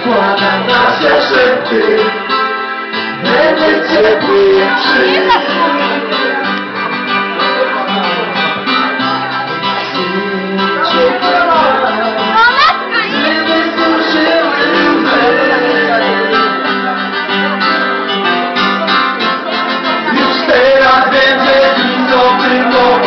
Składa nasze szepty Będę ciepły jak to know